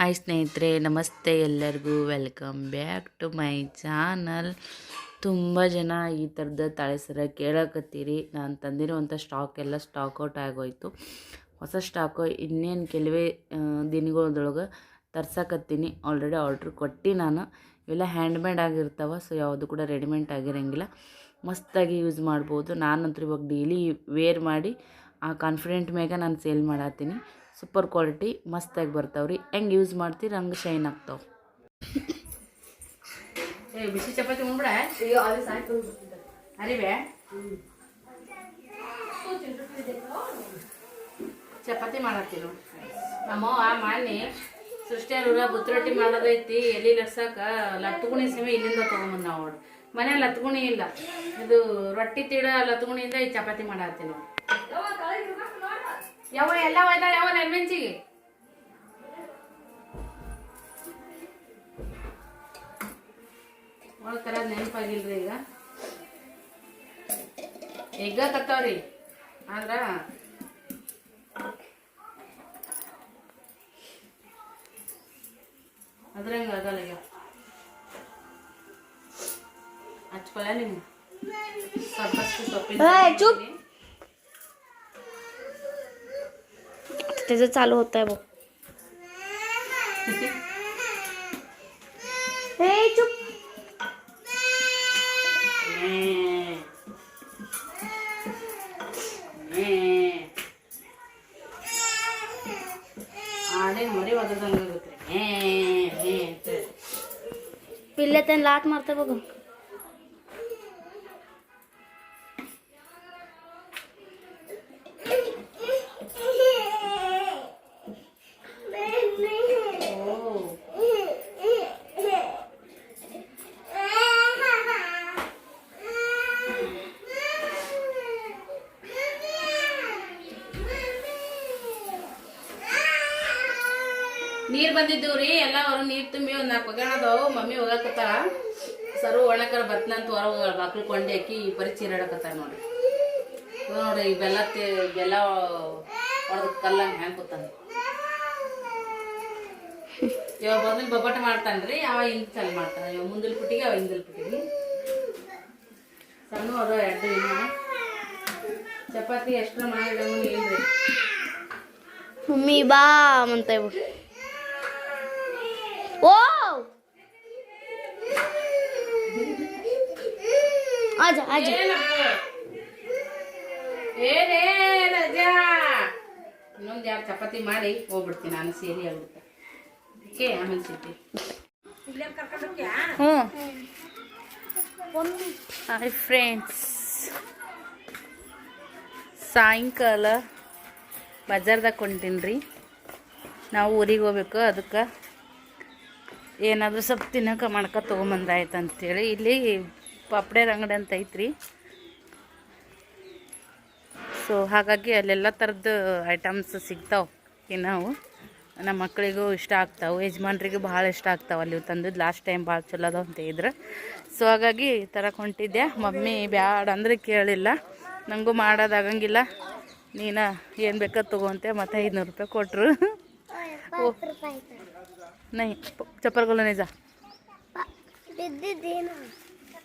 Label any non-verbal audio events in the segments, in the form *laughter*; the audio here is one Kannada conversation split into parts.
ಹಾಯ್ ಸ್ನೇಹಿತರೆ, ನಮಸ್ತೆ ಎಲ್ಲರಿಗೂ. Welcome back to my channel ತುಂಬ ಜನ ಈ ಥರದ ತಳೆಸರ ಕೇಳಕತ್ತೀರಿ. ನಾನು ತಂದಿರುವಂಥ ಸ್ಟಾಕ್ ಎಲ್ಲ ಸ್ಟಾಕ್ ಔಟ್ ಆಗೋಯ್ತು. ಹೊಸ ಸ್ಟಾಕು ಇನ್ನೇನು ಕೆಲವೇ ದಿನಗಳದೊಳಗೆ ತರ್ಸಕತ್ತೀನಿ. ಆಲ್ರೆಡಿ ಆರ್ಡ್ರ್ ಕೊಟ್ಟು ನಾನು. ಇವೆಲ್ಲ ಹ್ಯಾಂಡ್ಮೇಡ್ ಆಗಿರ್ತಾವೆ ಸೊ ಯಾವುದು ಕೂಡ ರೆಡಿಮೇಡ್ ಆಗಿರೋಂಗಿಲ್ಲ. ಮಸ್ತಾಗಿ ಯೂಸ್ ಮಾಡ್ಬೋದು. ನಾನಂತೂ ಇವಾಗ ಡೈಲಿ ವೇರ್ ಮಾಡಿ, ಆ ಕಾನ್ಫಿಡೆಂಟ್ ಮ್ಯಾಗ ನಾನು ಸೇಲ್ ಮಾಡತ್ತೀನಿ ಸೂಪರ್ ಕ್ವಾಲಿಟಿ ಮಸ್ತಾಗಿ ಬರ್ತಾವೆ ರೀ ಹೆಂಗೆ ಯೂಸ್ ಮಾಡ್ತೀರಿ ಹಂಗೆ ಶೈನ್ ಆಗ್ತಾವೆ. ಏ ಬಿಸಿ ಚಪಾತಿ ಉಣ್ಬಿಡ? ಅರಿವೆ? ಚಪಾತಿ ಮಾಡತ್ತೀವಿ ನಮ್ಮ ಆ ಮಾನ್ಯ ಸೃಷ್ಟಿಯವ್ರ ಬುತ್ತರೊಟ್ಟಿ ಮಾಡೋದೈತಿ ಎಲ್ಲಿ ಲಟ್ಸಕ ಲತ್ಗುಣಿ ಸೀಮೆ ಇಲ್ಲಿಂದ ತೊಗೊಂಬಂದ್ ನಾವು ಮನೆ ಲತ್ಗುಣಿ ಇಲ್ಲ. ಇದು ರೊಟ್ಟಿ ತೀಡ ಲತ್ಗುಣಿಯಿಂದ ಈ ಚಪಾತಿ ಮಾಡತ್ತೀವಿ ನೋಡಿ ಯಾವ ಎಲ್ಲ ಒಯ್ದಾಳೆ ಯಾವ ನೆಲ್ಮೆಂಚಿಗೆ ಒಳ ತರದ್ ನೆನಪಾಗಿಲ್ರಿ ಈಗ. ಈಗ ತತ್ತವ್ರಿ ಆದ್ರ ಅದ್ರಂಗ ಆಗಲ್ಲ ಈಗ. ಹಚ್ಕೊಳ್ಳ ನಿಮ್ಮ ಸ್ವಲ್ಪ ಸೊಪ್ಪಿನ जैसे चालू होता है वो। ए, चुप। पिल्ले तेन लात मारते बघ। ನೀರ್ ಬಂದಿದ್ದೀವಿ ರೀ, ಎಲ್ಲ ಅವ್ರು ನೀರ್ ತುಂಬಿ ಒಂದ್ ನಾಲ್ಕು ಒಗ್ಯಾಣದವು ಮಮ್ಮಿ ಹೋಗಾಕತ್ತಾಳ. ಸರು ಒಣಕರ ಬತ್ನಂತ ಹೊರ ಬಾಕ್ಲು ಕೊಂಡೆ ಹಾಕಿ ಈ ಪರಿ ನೋಡ್ರಿ. ನೋಡ್ರಿ, ಈ ಬೆಲ್ಲ ಬೆಲ್ಲ ಹೊಡೆದ ಕಲ್ಲ ಹ್ಯಾಂಗ ಕೂತಾನ ಇವಾಗ ಮೊದಲು ಬೊಬ್ಬಟ ಮಾಡ್ತಾನ್ರಿ ಅವ ಹಿಂದ್ ಚಲ್ ಮಾಡ್ತಾನ. ಇವಾಗ ಮುಂದಿಲ್ ಪುಟ್ಟಿಗೆ, ಅವ ಹಿಂದಿಲ್ ಪುಟ್ಟಿಗೆ. ಸಣ್ಣ ಅದ ಎರಡು ಚಪಾತಿ ಎಷ್ಟು ಮಾಡಿದ್ರಿ ಮಮ್ಮಿ ಬಾ ಅಂತ आजा आजा ಏನೇ ರಜಾ ಇನ್ನೊಂದು ಎರಡು ಚಪಾತಿ ಮಾಡಿ ಹೋಗ್ಬಿಡ್ತೀನಿ ನಾನು ಸೇರಿ ಆಗ್ಬಿಡ್ತೆ ಓಕೆ ಆಮೇಲೆ ಸಿಗ್ತೀನಿ ಹ್ಞೂ ಹಾಯ್ ಫ್ರೆಂಡ್ಸ್ ಸಾಯಂಕಾಲ ಬಜಾರ್ದಾಗ ಕೊಂಟೀನಿ ರೀ ನಾವು ಊರಿಗೆ ಹೋಗ್ಬೇಕು ಅದಕ್ಕೆ ಏನಾದರೂ ಸ್ವಲ್ಪ ತಿನ್ನೋಕೆ ಮಾಡ್ಕೊ ತೊಗೊಂಬಂದಾಯ್ತು ಅಂತೇಳಿ ಇಲ್ಲಿ ಪಾಪಡೆ ಅಂಗಡಿ ಅಂತ ಐತ್ರಿ. ಸೊ ಹಾಗಾಗಿ ಅಲ್ಲೆಲ್ಲ ಥರದ್ದು ಐಟಮ್ಸ್ ಸಿಗ್ತಾವೆ. ನಾವು ನಮ್ಮ ಮಕ್ಕಳಿಗೂ ಇಷ್ಟ ಆಗ್ತಾವೆ. ಯಜಮಾನ್ರಿಗೂ ಭಾಳ ಇಷ್ಟ ಆಗ್ತಾವೆ ಅಲ್ಲಿ ತಂದು ಲಾಸ್ಟ್ ಟೈಮ್ ಭಾಳ ಚಲೋ ಅದಾವ ಅಂತ ಇದ್ರೆ ಸೊ ಹಾಗಾಗಿ ತರಕ್ಕೆ ಹೊಂಟಿದ್ದೆ ಮಮ್ಮಿ ಬ್ಯಾಡ ಅಂದ್ರೆ ಕೇಳಿಲ್ಲ. ನನಗೂ ಮಾಡೋದಾಗಂಗಿಲ್ಲ ನೀನು ಏನು ಬೇಕಾದ ತೊಗೊಂತೆ ಮತ್ತು ಐದುನೂರು ರೂಪಾಯಿ ಕೊಟ್ಟರು ನೈ ಚಪ್ಪರ್ಗಳು ಗೊಲ್ಲ ನಿಜ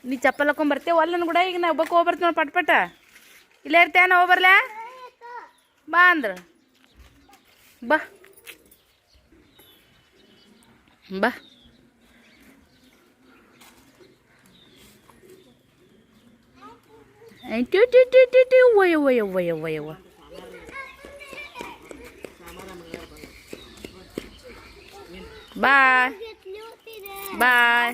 ನೀ ಚಪ್ಪಲ್ ಹಾಕೊಂಡ್ ಬರ್ತೇವೆ ಅಲ್ಲನ ಕೂಡ ಈಗ ನಾ ಒಬ್ಬಕ್ಕೆ ಹೋಗ್ಬರ್ತೀವಿ ನೋಡಿ ಪಟ್ ಪಟ ಇಲ್ಲೇ ಇರ್ತೇವೆ ನಾ ಹೋಗ್ಬರ್ಲ ಬಾ ಅಂದ್ರ ಬಾ ಬಾ ಟ್ಯೂ ಟ್ಯೂ ಟ್ಯೂ ಟ್ಯೂ ಟ್ಯೂ ಒಯ್ಯ ಒಯ್ಯ ಒಯ್ಯ ಒಯ್ಯ ಒಯ್ಯ ಬಾಯ್ ಬಾಯ್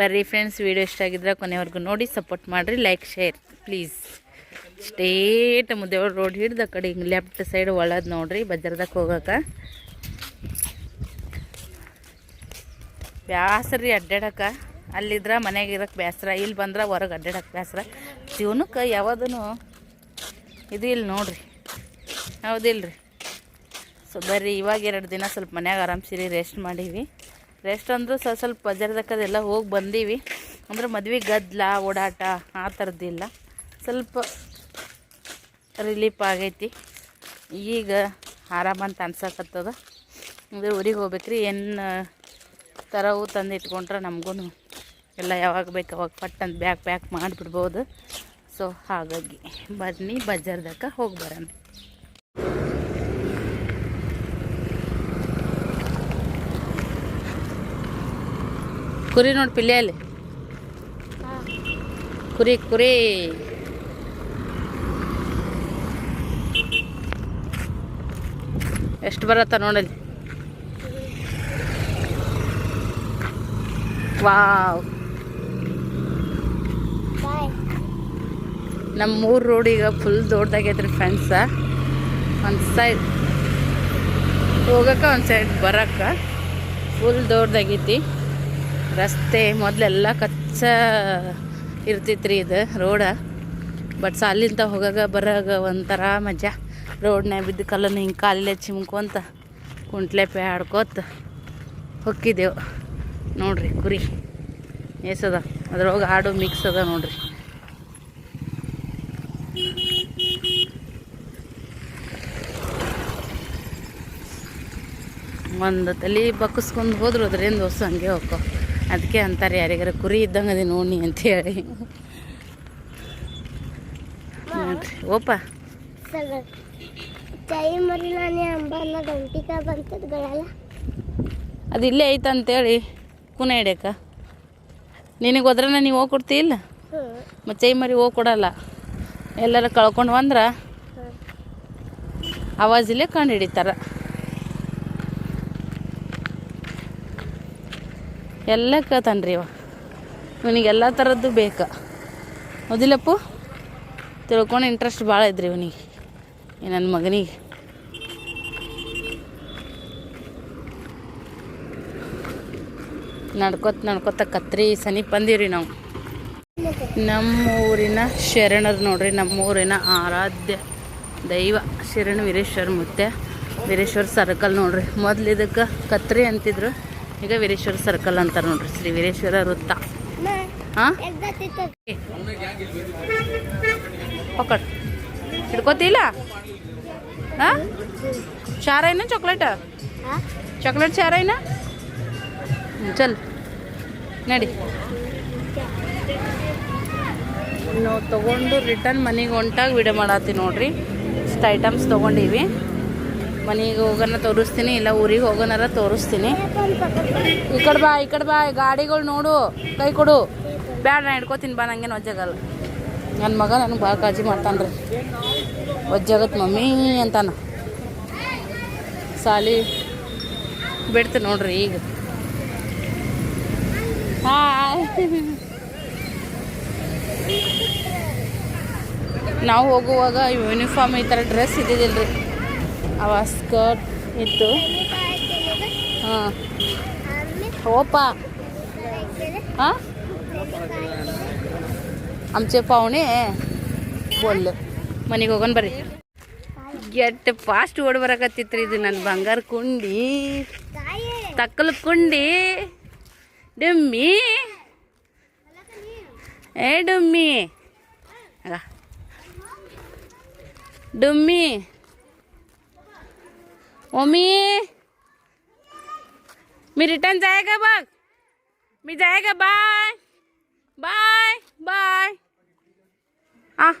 ಬರ್ರಿ ಫ್ರೆಂಡ್ಸ್ ವಿಡಿಯೋ ಇಷ್ಟ ಆಗಿದ್ರೆ ಕೊನೆವರೆಗೂ ನೋಡಿ ಸಪೋರ್ಟ್ ಮಾಡಿರಿ ಲೈಕ್ ಶೇರ್ ಪ್ಲೀಸ್ ಸ್ಟೇಟ್ ಮುದ್ದೆ ರೋಡ್ ಹಿಡ್ದು ಕಡೆ ಹಿಂಗೆ ಲೆಫ್ಟ್ ಸೈಡ್ ಒಳದ್ ನೋಡ್ರಿ, ಬಜಾರ್ದಾಗ ಹೋಗಕ್ಕೆ ಬ್ಯಾಸ್ರಿ ಅಡ್ಡಾಡಕ್ಕೆ ಅಲ್ಲಿದ್ರೆ ಮನೆಗೆ ಇರಕ್ಕೆ ಬ್ಯಾಸ್ರ ಇಲ್ಲಿ ಬಂದ್ರೆ ಹೊರಗೆ ಅಡ್ಡಾಡಕ್ಕೆ ಬ್ಯಾಸ್ರ. ಜೀವನಕ್ಕೆ ಯಾವುದೂ ಇದು ಇಲ್ಲಿ ನೋಡ್ರಿ. ಹೌದಿಲ್ಲ ರೀ ಸೊ ಬರ್ರಿ, ಇವಾಗ ಎರಡು ದಿನ ಸ್ವಲ್ಪ ಮನ್ಯಾಗ ಆರಾಮ್ಸಿರಿ ರೆಸ್ಟ್ ಮಾಡೀವಿ. ರೆಸ್ಟ್ ಅಂದರೂ ಸ್ವಲ್ಪ ಸ್ವಲ್ಪ ಬಜಾರ್ದಕ್ಕದೆಲ್ಲ ಹೋಗಿ ಬಂದೀವಿ. ಅಂದ್ರೆ ಮದ್ವೆ ಗದ್ದಲ ಓಡಾಟ ಆ ಥರದ್ದಿಲ್ಲ ಸ್ವಲ್ಪ ರಿಲೀಫ್ ಆಗೈತಿ. ಈಗ ಆರಾಮಂತ ಅನ್ಸಕತ್ತದ. ಅಂದರೆ ಊರಿಗೆ ಹೋಗ್ಬೇಕ್ರಿ. ಏನು ತರವು ತಂದು ಇಟ್ಕೊಂಡ್ರೆ ನಮಗೂ ಎಲ್ಲ ಯಾವಾಗ ಬೇಕು ಅವಾಗ ಪಟ್ಟಂತ ಬ್ಯಾಗ್ ಪ್ಯಾಕ್ ಮಾಡಿಬಿಡ್ಬೋದು. ಸೊ ಹಾಗಾಗಿ ಬನ್ನಿ ಬಜಾರ್ದಕ್ಕೆ ಹೋಗಿ ಬರೋಣ. ಕುರಿ ನೋಡಿ ಪಿಲ್ಲೆಯಲ್ಲಿ ಕುರಿ ಕುರಿ. ಎಷ್ಟು ಬರತ್ತ ನೋಡಲ್ಲಿ ವಾವ್. ನಮ್ಮ ಊರು ರೋಡ್ ಈಗ ಫುಲ್ ದೊಡ್ಡದಾಗೈತ್ರಿ ಫ್ರೆಂಡ್ಸ ಒಂದು ಸೈಡ್ ಹೋಗಕ್ಕೆ ಒಂದು ಸೈಡ್ ಬರಕ್ಕೆ. ಫುಲ್ ದೊಡ್ಡದಾಗೈತಿ ರಸ್ತೆ ಮೊದಲೆಲ್ಲ ಕಚ್ಚ ಇರ್ತಿತ್ರಿ ಇದು ರೋಡ. ಬಟ್ ಸಾಲಿಂತ ಹೋಗಾಗ ಬರಾಗ ಒಂಥರ ಮಜಾ. ರೋಡ್ನ್ಯಾಗ ಬಿದ್ದ ಕಲ್ಲನ್ನು ಹಿಂಗೆ ಕಾಲಲ್ಲೇ ಚಿಮ್ಕೊಂತ ಕುಂಟ್ಲೆಪೆ ಆಡ್ಕೋತ ಹೊಕ್ಕಿದ್ದೆವು ನೋಡ್ರಿ ಕುರಿ ಎಸದ ಅದ್ರೊಳಗೆ ಆಡು ಮಿಕ್ಸ್ ಅದ ನೋಡ್ರಿ. ಒಂದು ತಲೆ ಬಕ್ಕಸ್ಕೊಂಡು ಹೋದ್ರು ಅದರಿಂದ ಹೊಸ ಹಂಗೆ ಹೋಗೋ ಅದಕ್ಕೆ ಅಂತಾರೆ ಯಾರಿಗಾರ ಕುರಿ ಇದ್ದಂಗೆ ಅದೇ ನೋಡಿ ಅಂತೇಳಿ ನೋಡ್ರಿ ಓಪ. ಅದು ಇಲ್ಲೇ ಐತಂತೇಳಿ ಅಂತೇಳಿ ಕುನ ಹಿಡ್ಯಕ. ನಿನಗೆ ಹೋದ್ರನ ನೀವು ಹೋಗಿ ಕೊಡ್ತಿ ಇಲ್ಲ? ಮತ್ತು ಚೈ ಮರಿ ಹೋಗಿ ಕೊಡಲ್ಲ. ಎಲ್ಲರ ಕಳ್ಕೊಂಡು ಬಂದ್ರೆ ಆವಾಜಿಲ್ಲೇ ಕಂಡು ಹಿಡಿತಾರ. ಎಲ್ಲ ಕೇಳ್ತಾನ್ರಿ ಇವ. ಇವನಿಗೆ ಎಲ್ಲ ಥರದ್ದು ಬೇಕು. ಮೊದಲಪ್ಪ ತಿಳ್ಕೊಂಡು ಇಂಟ್ರೆಸ್ಟ್ ಭಾಳ ಇದ್ರಿ ಇವನಿಗೆ, ಈ ನನ್ನ ಮಗನಿಗೆ. ನಡ್ಕೊತ ನಡ್ಕೊತ ಕತ್ರಿ ಸನಿಪ್ ಬಂದೀವ್ರಿ ನಾವು. ನಮ್ಮ ಊರಿನ ಶರಣರು ನೋಡ್ರಿ ನಮ್ಮ ಊರಿನ ಆರಾಧ್ಯ ದೈವ ಶರಣ ವೀರೇಶ್ವರ ಮುತ್ತೆ ವೀರೇಶ್ವರ ಸರ್ಕಲ್ ನೋಡ್ರಿ. ಮೊದ್ಲು ಇದಕ್ಕೆ ಕತ್ರಿ ಅಂತಿದ್ರು. ಈಗ ವೀರೇಶ್ವರ ಸರ್ಕಲ್ ಅಂತಾರೆ ನೋಡ್ರಿ, ಶ್ರೀ ವೀರೇಶ್ವರ ವೃತ್ತ. ಹಿಡ್ಕೋತಿಲ್ಲ ಹಾಂ? ಚಾರೈನ ಚಾಕ್ಲೇಟ್ ಚಾಕ್ಲೇಟ್ ಚಾರೈನ ಚಲ್. ನಡಿ. ನಾವು ತಗೊಂಡು ರಿಟರ್ನ್ ಮನೆಗೆ ಹೊಂಟಾಗ ವಿಡಿಯೋ ಮಾಡತ್ತೀವಿ ನೋಡ್ರಿ. ಇಷ್ಟು ಐಟಮ್ಸ್ ತೊಗೊಂಡೀವಿ. ಮನೆಗೆ ಹೋಗೋಣ ತೋರಿಸ್ತೀನಿ, ಇಲ್ಲ ಊರಿಗೆ ಹೋಗೋನಾರ ತೋರಿಸ್ತೀನಿ. ಈ ಕಡೆ ಬಾ, ಈ ಕಡೆ ಬಾ ಗಾಡಿಗಳು ನೋಡು, ಕೈ ಕೊಡು. ಬ್ಯಾಡ, ನಾ ಹಿಡ್ಕೋತೀನಿ, ಬಾ, ನಂಗೇನು ಒಜ್ಜಾಗಲ್ಲ ನನ್ನ ಮಗ ನನಗೆ ಭಾಳ ಕಾಳಜಿ ಮಾಡ್ತಾನೆ ರೀ ಒಜ್ಜಾಗತ್ತೆ ಮಮ್ಮಿ ಅಂತಾನ. ಸಾಲಿ ಬಿಡ್ತು ನೋಡ್ರಿ ಈಗ. ಹಾಂ ನಾವು ಹೋಗುವಾಗ ಯೂನಿಫಾರ್ಮ್ ಈ ಥರ ಡ್ರೆಸ್ ಇದ್ದಿದ್ದಿಲ್ಲ ರೀ ಅವ ಸ್ಕರ್ಟ್ ಇತ್ತು ಹಾಂ ಓಪ हां आमचे पाहुणे बोल ಮನೆಗೆ ಹೋಗೋಣ ಬರ್ರಿ ಎಟ್ಟು ಫಾಸ್ಟ್ ಓಡಿ ಬರಕತ್ತಿತ್ರಿ ಇದು ನನ್ನ ಬಂಗಾರ ಕುಂಡಿ ತಕ್ಕಲ ಕುಂಡಿ ಡುಮ್ಮಿ ಏ ಡುಮ್ಮಿ ಆಗ. ಡುಮ್ಮಿ ओमी, मी रिटर्न जाएगा बघ. मी जाएगा बाय बाय बाय आ.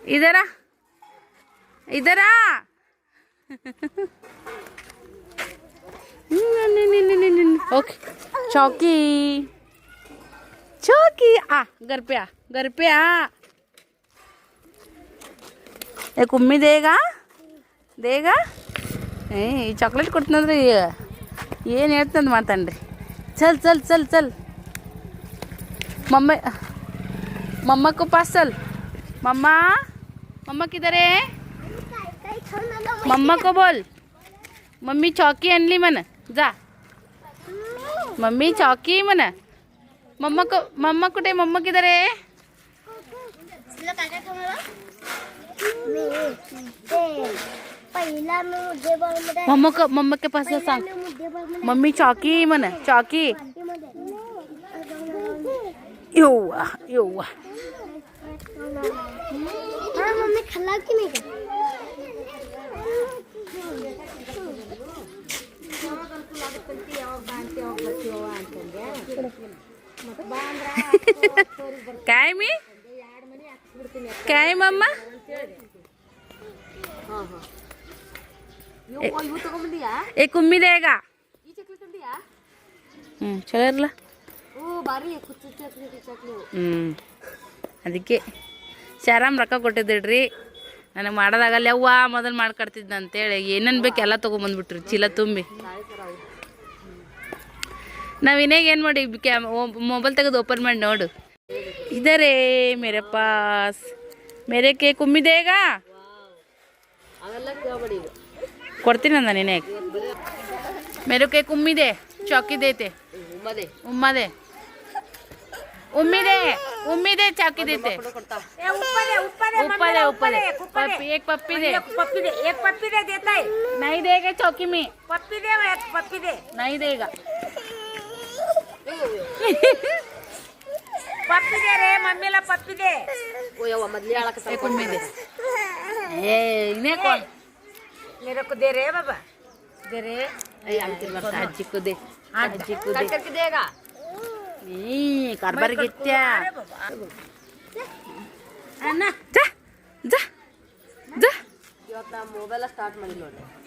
इधर आ. इधर आ. ओके चौकी चौकी आ, घर पे आ, घर पे आ. एक उम्मीद देगा. ದೇಗ ಏ ಈ ಚಾಕ್ಲೇಟ್ ಕೊಡ್ತನಂದ್ರೆ ಏನು ಹೇಳ್ತಂದು ಮಾತಾಡ್ರಿ ಚಲ್ ಚಲ್ ಚಲ್ ಚಲ್ ಮಮ್ಮ मम्मा को पास चल मम्मा मम्मा किधर आहे मम्मा को बोल मम्मी चौकी आणली म्हण जा मम्मी चौकी मन मम्मा को मम्मा कुठे मम्मा किधर आहे तुला काय काय खाणार मी ते पहिला मी मुद्दे मध्ये मम्मा को मम्मा के पास जा सांग मी मुद्दे मध्ये मम्मी चौकी मन चौकी येऊवा येऊवा हा मम्मी खाल्ला की नाही का काय मी काय मम्मा ಏ. ಕುಮ್ಮಿದೆ ಈಗ. ಹ್ಞೂ ಚಲೋ ಇರಲ್ಲ ಹ್ಞೂ ಅದಕ್ಕೆ ಶಾರಾಮ್ ರೊಕ್ಕ ಕೊಟ್ಟಿದ್ದಿಡ್ರಿ. ನನಗೆ ಮಾಡೋದಾಗಲ್ಲ ಅವ್ವ ಮೊದಲು ಮಾಡ್ಕೊಡ್ತಿದ್ದ ಅಂತೇಳಿ. ಏನೇನು ಬೇಕು ಎಲ್ಲ ತೊಗೊಂಬಂದ್ಬಿಟ್ರಿ ಚೀಲ ತುಂಬಿ. ನಾವು ಇನ್ನಾಗ ಏನು ಮಾಡಿ ಕ್ಯಾ ಮೊಬೈಲ್ ತೆಗೆದು ಓಪನ್ ಮಾಡಿ ನೋಡು. ಇದರೇ ಮೇರೆ ಪಾಸ್. ಮೇರೆ ಕೇಕ್ ಕುಮ್ಮಿದೇಗ ಕೊಡ್ತೀನಿ कोती नीने मेरे को एक उम्मीद है चौकी देते उम्मा दे उम्मीद है उम्मीद है चौकी देते ऊपर है ऊपर है एक पप्पी दे पप्पी दे एक पप्पी दे देता है नहीं देगा चौकी में पप्पी दे एक पप्पी दे नहीं देगा पप्पी दे रे मम्मी ला पप्पी दे ओ यो मदली आला के सब उम्मीद है ए इने कौन मम्मीला पप्पी दे एक उम्मी दे ए इन्हें कौन मेरे को दे रे बाबा दे रे अज्जी को दे अज्जी को दे ಈ ಕಾರ್ಬಾರ್ ಗಿತ್ಯ ಜಾ ಜಾ ಜಾ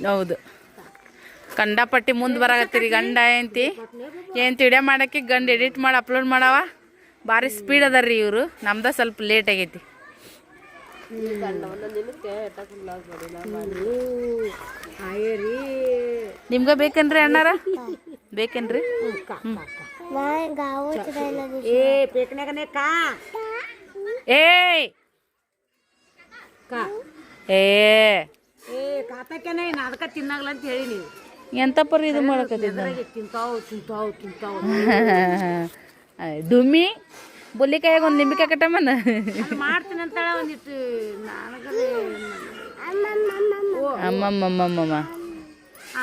ಹೌದು ಕಂಡಪಟ್ಟಿ ಮುಂದೆ ಬರಾಕತ್ತೀರಿ ಗಂಡ ಏನತಿ ಏನು ವಿಡಿಯೋ ಮಾಡಕ್ಕೆ ಗಂಡ ಎಡಿಟ್ ಮಾಡಿ ಅಪ್ಲೋಡ್ ಮಾಡವ ಭಾರಿ ಸ್ಪೀಡ್ ಅದಾರ ರೀ ಇವರು ನಮ್ದ ಸ್ವಲ್ಪ ಲೇಟ್ ಆಗೈತಿ ನಿಮ್ಗ ನಿಮ್ಗೆ ಬೇಕೇನ್ರಿ ಅಣ್ಣಾರ? ಬೇಕೇನ್ರಿ? ಕಾ ಏ ಕಾ. ಏ! ಏ! ತಿನ್ನಾಗಲ್ಲ ಅಂತ ಹೇಳಿ ನೀವು ಎಂತ ಇದು ಮಾಡಕತ್ತಿದ್ದ? ತಿಂತಾವು ತಿಂತಾವು ತಿಂತಾವು. ದುಮ್ಮಿ? ಬುಲ್ಲಿಕಾಯಾಗ ಒಂದು ನಿಂಬಿಕಾಯಿ ಕಟ್ಟಮ್ಮನ ಮಾಡ್ತೀನಿ ಅಂತ ಒಂದಿಟ್ಟು ಅಮ್ಮಮ್ಮಮ್ಮಮ್ಮ.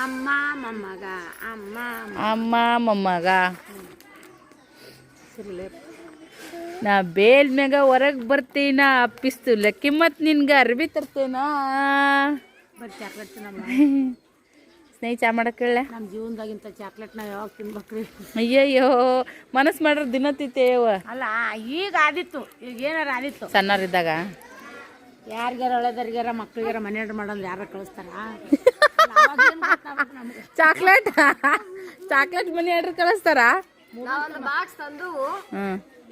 ಅಮ್ಮ ಮೊಮ್ಮಗ ಅಮ್ಮ ಅಮ್ಮ ಮೊಮ್ಮಗ. ನಾ ಬೇಲ್ ಮ್ಯಾಗ ಹೊರಗೆ ಬರ್ತೀನ ಅಪ್ಪಿಸ್ತು ಲಕ್ಕಿ ಮತ್ ನಿನ್ಗೆ ಅರ್ಬಿ ತರ್ತೇನಾ. ಬರೀ ಚಾಕ್ಲೇಟ್ ನಮ್ಮ. *laughs* ಸ್ನೇಹಿ ಚಾ ಮಾಡಕ್ಕೆ ಹೇಳ? ನಮ್ಮ ಜೀವನದಾಗಿಂತ ಚಾಕ್ಲೇಟ್ ನಾವು ಯಾವಾಗ ತಿನ್ಬೇಕ್ರಿ? ಅಯ್ಯಯ್ಯೋ ಮನಸ್ಸು ಮಾಡ್ರ ದಿನ ತಿತ್ತೇವ ಅಲ್ಲ ಈಗ ಆದಿತ್ತು. ಈಗ ಏನಾರ ಆದಿತ್ತು. ಸಣ್ಣವರಿದ್ದಾಗ? ಯಾರಿಗಾರ ಒಳ್ಳೆದರಿಗಾರ ಮಕ್ಳಿಗಾರ ಮನೆ ಮಾಡಲ್ಲ ಯಾರ ಕಳಿಸ್ತಾರ? ಚಾಕ್ಲೇಟ್ ಚಾಕ್ಲೇಟ್ ಮನೆ ಆರ್ಡರ್ ಕಳಿಸ್ತಾರ? ನಾವೊಂದು ಬಾಕ್ಸ್ ತಂದು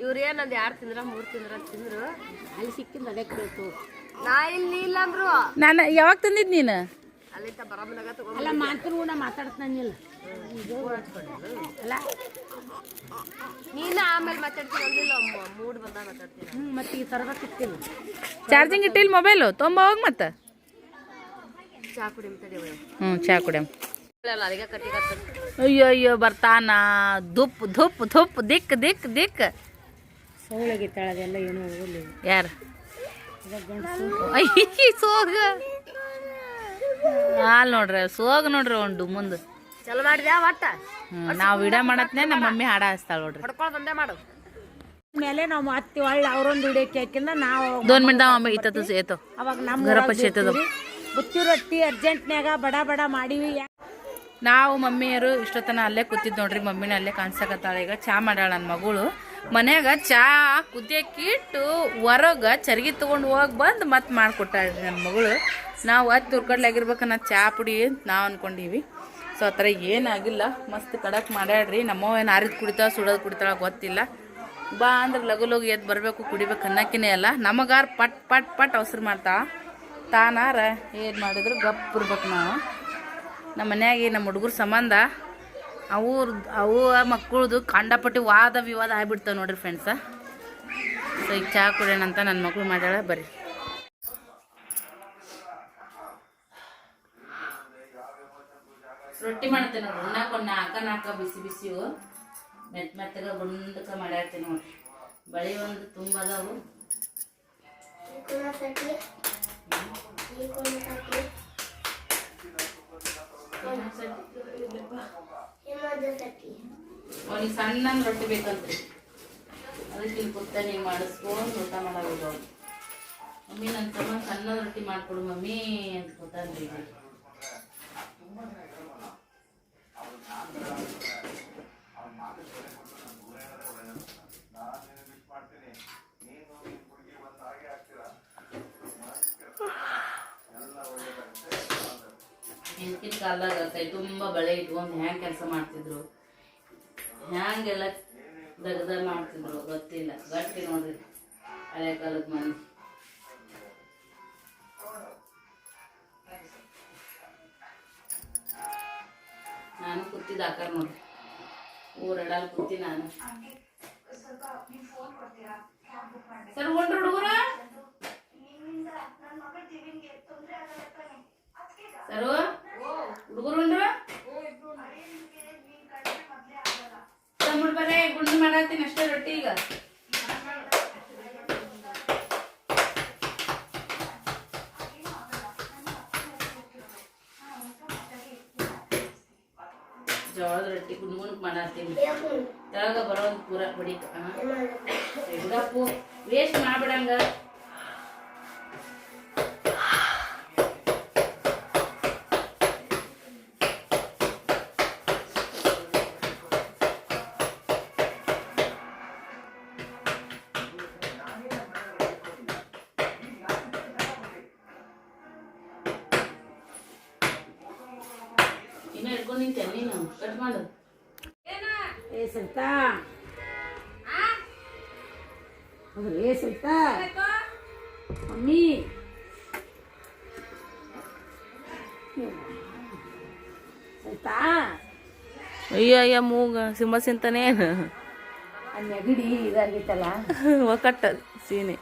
ಇವ್ರು ಏನಂದ್ ಯಾರು ತಿಂದ್ರ ಮೂರ್ ತಿಂದ್ರ ತಿಂದ್ರು. ಅಲ್ಲಿ ಸಿಕ್ಕಿಂದ ಅದೇ ಕೇಳ್ತು ನಾ ಇಲ್ಲಿ ಇಲ್ಲ ಅಂದ್ರು. ನಾನು ಯಾವಾಗ ತಂದಿದ್ ನೀನು? ಅಲ್ಲಿಂದ ಬರಮನಾಗ ತಗೊಂಡ್ ಅಲ್ಲ ಮಾತೃ ನಾ ಮಾತಾಡ್ತಾನಿಲ್ಲ ಅಲ್ಲ ನೀನ ಆಮೇಲೆ ಮಾತಾಡ್ತೀನಿ ಅಂದಿಲ್ಲ ಮೂಡ್ ಬಂದಾಗ ಮಾತಾಡ್ತೀನಿ ಹ್ಞೂ ಮತ್ತೆ ಈ ತರಬೇಕಿತ್ತಿಲ್ಲ ಚಾರ್ಜಿಂಗ್ ಇಟ್ಟಿಲ್ಲ ಮೊಬೈಲು? ತೊಂಬ ಹೋಗ್ ಮತ್ತೆ. ಚಾ ಕುಡಿ ತಡಿ ಹ್ಞೂ ಚಾ ಕುಡಿಯಮ್ ಅದಕ್ಕೆ ಕಟ್ಟಿಗತ್ತ ಅಯ್ಯೋ ಅಯ್ಯೋ ಬರ್ತಾನ. ಧುಪ್ ಧುಪ್ ಧುಪ್ ದಿಕ್ ದಿಕ್ ದಿಕ್. ಸೌಳಗಿತ್ತಾಳ ಅದೆಲ್ಲ ಏನೂ ಹೋಗಲಿ ಯಾರು? ಅಯ್ಯ ಸೋಗ. ಹಾಲ್ ನೋಡ್ರಿ ಸೋಗ್ ನೋಡ್ರಿ ಒಂದು ಮುಂದೆ ಚಲೋ ಮಾಡಿದ್ಯಾ ನಾವು ವಿಡ ಮಾಡತ್ನೆ ನಮ್ಮ ಮಮ್ಮಿ ಹಾಡ ಹಚ್ತಾಳ ನೋಡ್ರಿ. ಮಾಡು. ಮೇಲೆ ನಾವು ಅತ್ತಿ ಒಳ್ಳೆ ಅವರೊಂದು ಹುಡಿಯಕ್ಕೆ ಹಾಕಿಂದ ನಾವು ದೋನ್ ಮಿನಿಟ್ ಅಮ್ಮ ಸೇತು ಅವಾಗ ನಮ್ಮ ಗರಪ ಸೇತದ ಬುತ್ತಿ ರೊಟ್ಟಿ ಅರ್ಜೆಂಟ್ನ್ಯಾಗ ಬಡ ಬಡ ಮಾಡಿವಿ. ನಾವು ಮಮ್ಮಿಯರು ಇಷ್ಟೊತ್ತನ ಅಲ್ಲೇ ಕೂತಿದ್ದು ನೋಡ್ರಿ ಮಮ್ಮಿನ ಅಲ್ಲೇ ಕಾಣಿಸಕತ್ತಾಳ. ಈಗ ಚಾ ಮಾಡಾಳ ನನ್ನ ಮಗಳು. ಮನ್ಯಾಗ ಚಾ ಕುದಿಯಕ್ಕಿಟ್ಟು ಹೊರಗ ಚರ್ಗಿ ತೊಗೊಂಡು ಹೋಗಿ ಬಂದು ಮತ್ತೆ ಮಾಡಿಕೊಟ್ಟಾಳ್ರಿ ನನ್ನ ಮಗಳು. ನಾವು ಅದು ತುರ್ಕಡ್ಲಾಗಿರ್ಬೇಕನ್ನ ಚಾ ಪುಡಿ ಅಂತ ನಾವು ಅಂದ್ಕೊಂಡೀವಿ ಸೊ ಆ ಥರ ಏನಾಗಿಲ್ಲ ಮಸ್ತ್ ಕಡಕ್ ಮಾಡ್ಯಾಡ್ರಿ ನಮ್ಮವ ಏನು ಆರಿದ್ ಕುಡಿತಾಳ ಸುಡೋದು ಕುಡಿತಾಳ ಗೊತ್ತಿಲ್ಲ. ಬಾ ಅಂದ್ರೆ ಲಗು ಲಗು ಎದ್ದು ಬರಬೇಕು, ಕುಡಿಬೇಕು ಅನ್ನೋಕ್ಕಿನೇ ಅಲ್ಲ. ನಮಗಾರ ಪಟ್ ಪಟ್ ಪಟ್ ಅವಸರ ಮಾಡ್ತಾಳ ತಾನಾರ ಏನು ಮಾಡಿದ್ರು ಗಪ್ ಇರ್ಬೇಕು ನಾವು. ನಮ್ಮ ಮನ್ಯಾಗ ನಮ್ಮ ಹುಡುಗರು ಸಂಬಂಧ ಅವು ಅವು ಮಕ್ಕಳದು ಕಂಡಪಟ್ಟಿ ವಾದ ವಿವಾದ ಆಗ್ಬಿಡ್ತಾವೆ ನೋಡ್ರಿ ಫ್ರೆಂಡ್ಸ ಸೊ ಈಗ ಚಹಾ ಕುಡಿಯೋಣ ಅಂತ ನನ್ನ ಮಗಳು ಮಾಡ್ಯಾಳ, ಬರ್ರಿ. ರೊಟ್ಟಿ ಮಾಡ್ತೇನೆ ನೋಡ್ರಿ. ಉಣ್ಣಾಕ ಒಣ್ಣ ನಾಲ್ಕ ಬಿಸಿ ಬಿಸಿವು ಮೆತ್ತ ಮೆತ್ತಗ ಗುಂಡಕ ಮಾಡಾಡ್ತೇನೆ ನೋಡ್ರಿ. ಬಳಿ ಒಂದು ತುಂಬ ಅದಾವು. ಅವನಿಗೆ ಸಣ್ಣ ರೊಟ್ಟಿ ಬೇಕಂತ್ರಿ ಅದಕ್ಕೆ ಇಲ್ಲಿ ನೀವು ಮಾಡಿಸ್ಕೊಂಡು ಊಟ ಮಾಡೋದು ಮಮ್ಮಿ ನನ್ನ ತಮ್ಮ ಸಣ್ಣ ರೊಟ್ಟಿ ಮಾಡ್ಕೊಡು ಮಮ್ಮಿ ಅಂತ ಕೂತಾನ್ರಿ ಹಿಂದಿನ ಕಾಲದಾಗ ಕೈ ತುಂಬ ಬಳೆ ಇಟ್ಕೊಂಡು ಹ್ಯಾಂಗೆ ಕೆಲಸ ಮಾಡ್ತಿದ್ರು. ಹ್ಯಾಂಗೆಲ್ಲ ದಗದ ಮಾಡ್ತಿದ್ರು, ಗೊತ್ತಿಲ್ಲ. ಗಟ್ಟಿ ನೋಡ್ರಿ, ಹಳೆ ಕಾಲದ ಮನೆ. ನಾನು ಕೂತಿದ್ದ ಆಕಾರ ನೋಡ್ರಿ. ಊರಡಲ್ಲಿ ಕೂತಿ ನಾನು. ಸರ್ ಹೊಂಡ್ರು ಹುಡುಗರ? ಸರು ಹುಡುಗರು ಹೊಂಡ್ರ ತಮ್ಮ ಬರೇ ಗುಂಡು ಮಾಡತ್ತೀನಿ ಅಷ್ಟೇ ರೊಟ್ಟಿ ಈಗ ಜೋಳದ ರೊಟ್ಟಿ ಗುಂಡು ಗುಂಡು ಮಾಡತ್ತೀನಿ ತೆಳಗ ಬರೋದು ಪೂರ ಬಡಿಕ ಬಿಡಪ್ಪು ವೇಸ್ಟ್ ಮಾಡ್ಬಿಡಂಗ ಏ ಸರಿತಾ ಹೌದು ಏ ಮಮ್ಮಿ. ಸರಿತಾ ಅಯ್ಯ ಅಯ್ಯ ಮೂಗ ಸಿಂಹ ಸಿಂತಾನೆ. ಏನು ಆ ನೆಗಡಿ ಇದಾಗಿತ್ತಲ್ಲ ಒಕ್ಕಟ್ಟ ಸೀನೆ.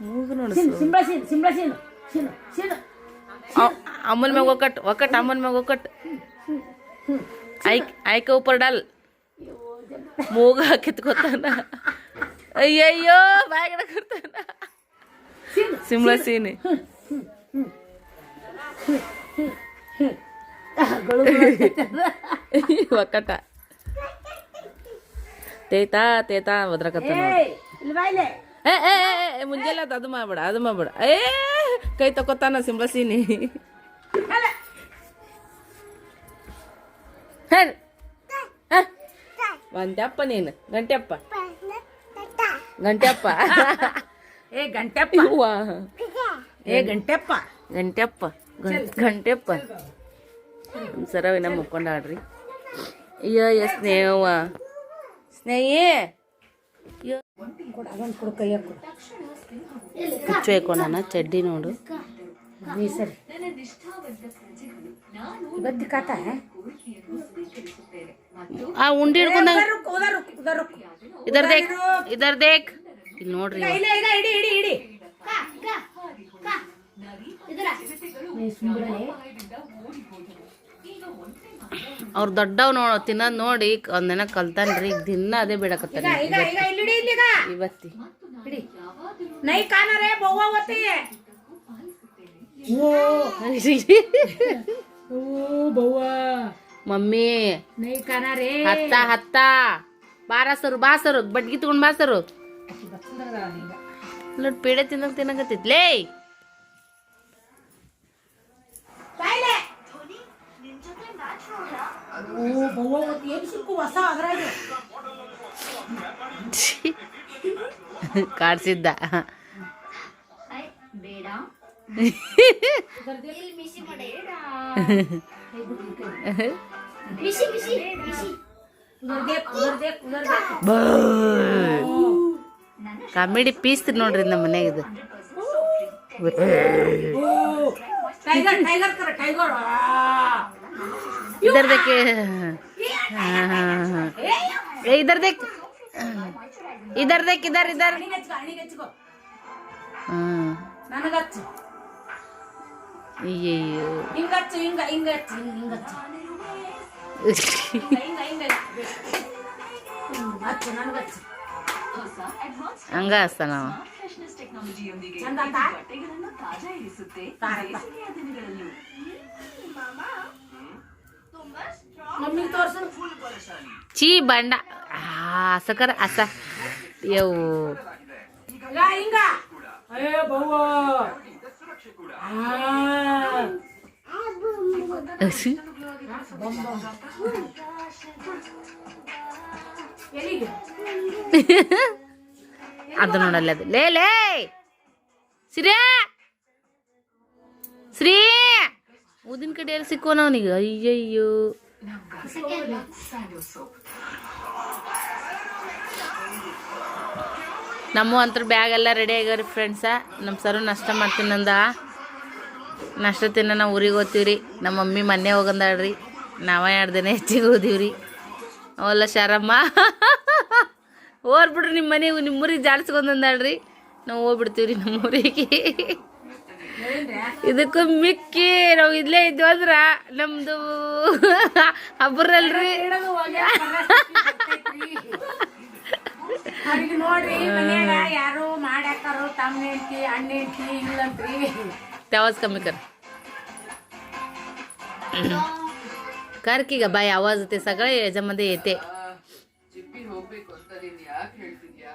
ಮೂಗು ನೋಡು ಸಿಂಬಳ ಸೀನು ಸಿಂಬಳ ಸೀನು ಸೀನು ಸೀನು ಅಮ್ಮನ ಮ್ಯಾಗ ಒಕ್ಕಟ್ ಒಕ್ಕಟ್ ಅಮ್ಮನ ಮ್ಯಾಗ ಒಕ್ಕಟ್. ಆಯ್ಕೆ ಐಕ ಉಪರ್ ಡಲ್. ಮೂಗ ಕಿತ್ಕೋತಾನ ಅಯ್ಯಯ್ಯೋ ಬ್ಯಾಗ್ ಕೊಡ್ತಾನ ಸಿಂಬಳ ಸೀನೆ. ಒಕ್ಕಟ. ತೇತಾ ತೇತಾ ಬಾಯ್ಲೆ ಏ ಮುಂಜಾನೆ ಅದು ಮಾಡ್ಬೇಡ ಅದು ಮಾಡ್ಬೇಡ. ಏ ಕೈ ತಕೋತಾನ ಸಿಂಬಳಸೀನಿ ಹೇಳಿ ಒಂದ್ಯಪ್ಪ ನೀನು ಗಂಟೆಪ್ಪ ಗಂಟೆಪ್ಪ ಏ ಗಂಟೆಪ್ಪ ಹೂವ ಏ ಗಂಟೆಪ್ಪ ಗಂಟೆಪ್ಪ ಗಂ- ಗಂಟೆಪ್ಪ ಸರವಿನ ಮುಕ್ಕೊಂಡಾಡ್ರಿ ಅಯ್ಯೋ ಯ ಸ್ನೇಹವ ಸ್ನೇಹಿ ಕೊಡು ಅದೊಂದು ಕೊಡು ಕೈಯಾಗ ಕೊಡು ಹುಚ್ಚು ಹಾಕೊಂಡಾನ ಚಡ್ಡಿ ನೋಡು ನೀ ಸರಿ. ಕಾತ ಆ ಉಂಡಿ ಹಿಡ್ಕೊಂಡ ಉದರುಕ್ ಉದರುಕ್ ಉದರುಕ್ ಇದರ್ ದೇಕ್ ಇದರ್ ದೇಕ್ ಇಲ್ಲಿ ನೋಡ್ರಿ ಅವ್ರು ದೊಡ್ಡವ್ ನೋ ತಿನ್ನೋದ್ ನೋಡಿ ಒಂದಿನ ಕಲ್ತಾನ್ರಿ ಈಗ ದಿನ ಅದೇ ಬೇಡಕತ್ತಾನ ಇವತ್ತಿ. ಇಡಿ ನೈ ಕಾನರೇ ಬವ್ವ ಒತ್ತಿ *laughs* ಮಮ್ಮಿ. ನೈ ಹತ್ತಾ ಹತ್ತ. ಹತ್ತ ಬಾರಸರು ಬಾಸರು ಬಡ್ಗಿ ತಗೊಂಡ್ ಬಾಸರು ನೋಡಿ ಪೇಡೆ ತಿನ್ನಕ್ ತಿನ್ನಕತ್ತಿತ್ಲೇ ಕಾಡ್ಸಿದ್ದ. ಕಾಮಿಡಿ ಪೀಸ್ ನೋಡ್ರಿ ನಮ್ಮ ಮನೆಗಿದು ಇದರ್ದಕ್ಕೆ ಇದರ್ದಕ್ಕೆ ಇದರ್ದಕ್ಕೆ ಇದರ್ ಇದರ್. ಹ್ಞೂ ಹಣಿಗಚ್ಕೋ हाँ ನನಗಚ್ಚು ಅಯ್ಯಯ್ಯೋ ಹಿಂಗಚ್ಚು ಹಿಂಗ ಹಿಂಗಚ್ಚು ಹಿಂಗ ಹಿಂಗಚ್ಚು ಹಚ್ಚು ನನಗೆ ಹಚ್ಚು ಹಂಗ ಹಸ್ತಾನ ಅವ. ಚಂದ ಆತಾ? ತಾರಪ್ಪ. ಮಮ್ಮಿಗೆ ತೋರ್ಸು ಚೀ ಬಂಡ ಆ, ಹಸಕರ ಹಸ ಯವ್ ಈಗ ಹಿಂಗ ಅಯ್ಯೋ ಬವ್ವ ಆ. ಎಲ್ಲಿಗೆ ಅದು ನೋಡಲ್ಲ ಅದು ಲೇ ನಮ್ಮ ಅಂತರ ಬ್ಯಾಗ್ ಎಲ್ಲ ರೆಡಿ ಆಗ್ಯಾವ್ರಿ ಫ್ರೆಂಡ್ಸ ನಮ್ಮ ಸರು ನಾಷ್ಟ ಮಾಡ್ತೀನಂದ ನಷ್ಟ ತಿನ್ನ ನಾವು ಊರಿಗೆ ಹೋಗ್ತೀವ್ರಿ. ನಮ್ಮ ಮಮ್ಮಿ ಮೊನ್ನೆ ಹೋಗಂದಾಳ್ರಿ. ನಾವ ಎರಡು ದಿನ ಹೆಚ್ಚಿಗೆ ಹೋದಿವ್ರಿ ಅವಲ್ಲ ಶಾರಮ್ಮ. ಹೋಗ್ಬಿಡ್ರಿ ನಿಮ್ಮ ಮನೆಗೆ ನಿಮ್ಮ ಊರಿಗೆ ಜಾಡ್ಸ್ಕೊಂಡಂದಾಳ್ರಿ ನಾವು ಹೋಗ್ಬಿಡ್ತೀವ್ರಿ ನಮ್ಮ ಊರಿಗೆ. ಇದಕ್ಕೂ ಮಿಕ್ಕಿ, ನಾವು ಇಲ್ಲೇ ಇದ್ದು ಅಂದ್ರ ನಮ್ದು ಹಬ್ಬರಲ್ರಿ. ಅವ್ರಿಗೆ ನೋಡ್ರಿ ಮನ್ಯಾಗ ಯಾರು ಮಾಡ್ಯಾಕಾರು ತಮ್ಮ ಹೆಂಡ್ತಿ ಅಣ್ಣ ಹೆಂಡ್ತಿ ಇಲ್ಲಂತ್ರಿ आवाज कमी कर कर की ग बाई आवाज ते सगळे याच्यामध्ये येते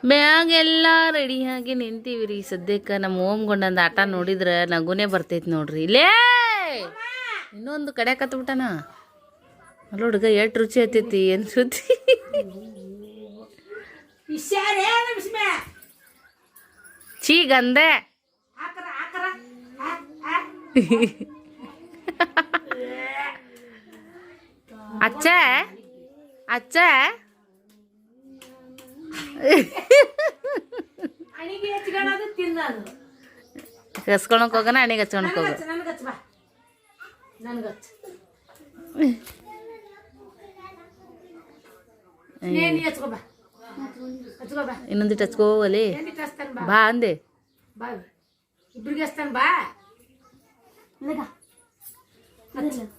ಬ್ಯಾಗ್ ಎಲ್ಲ ರೆಡಿ ಆಗಿ ನಿಂತೀವಿ ರೀ ಸದ್ಯಕ್ಕೆ ನಮ್ಮ ಓಮ್ಗೊಂಡಂದು ಆಟ ನೋಡಿದ್ರೆ ನಗುನೇ ಬರ್ತೈತಿ ನೋಡ್ರಿ ಇಲ್ಲೇ ಇನ್ನೊಂದು ಕಡೆ ಕತ್ಬಿಟ್ಟನ ಅಲ್ಲ ಹುಡುಗ ಎಷ್ಟು ರುಚಿ ಹತ್ತೈತಿ ಏನು ಸುದ್ದಿ ಛೀ ಗಂದೆ. ಅಚ್ಚ ಅಚ್ಚ. ಕಸ್ಕೊಳಕ್ ಹೋಗೋಣ ಅಣಿಗೆ ಹಚ್ಕೊಳಕ್ ಹೋಗೋ. ನನಗಚ್ಚ ಬಾ. ಹೋಗಲಿ ಬಾ. ಇನ್ನೊಂದಿಟ್ಟು ಅಂದೆ. ಹಚ್ತಾನೆ ಬಾ.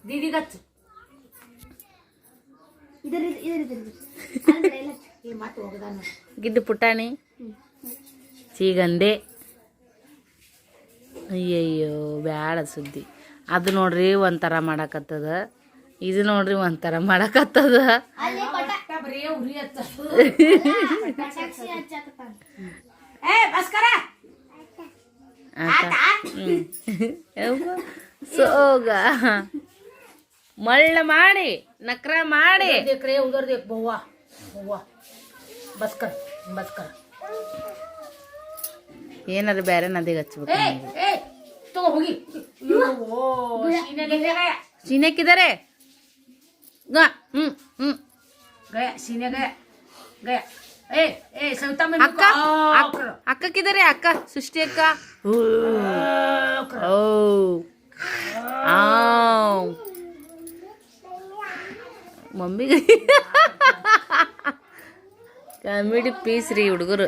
ದೀದಿಗೆ *laughs* ಹಚ್ಚು. ಹೋಗದಾನ ಗಿಡ್ಡು ಪುಟಾಣಿ. ಸೀಗಂದೆ ಅಯ್ಯಯ್ಯೋ ಬ್ಯಾಡ ಸುದ್ದಿ. ಅದು ನೋಡ್ರಿ ಒಂಥರ ಮಾಡಕತ್ತದ. ಇದು ನೋಡ್ರಿ ಒಂಥರ ಮಾಡಕತ್ತದ. ಏ ಸೋಗ. ಮಳ್ಳ ಮಾಡಿ ನಕ್ರ ಮಾಡಿ. ದೇಕ್ರೆ ಉದರ್ ಬವ್ವ ಬಸ್ಕರ್ ಬಸ್ಕರ್ ಏನಾದ್ರು ಬೇರೆ ನದಿಗೆ ಹಚ್ಬೇಕು ತಗೋ ಹೋಗಿ. ಸೀನೆಕ್ಕಿದ್ದಾರೆ ಹ್ಮ್ ಹ್ಮ್. ಗಯ ಸೀನೆ ಗಯ ಗಯ ಏ ಏ ಸವಿತಮ್ಮ ಅಕ್ಕ ಅಕ್ಕಕ್ಕಿದ್ದಾರೆ ಅಕ್ಕ ಸೃಷ್ಟಿ ಅಕ್ಕ ಓ ಮಮ್ಮಿಗೆ ಕಾಮಿಡಿ ಪೀಸ್ ರೀ ಹುಡುಗರು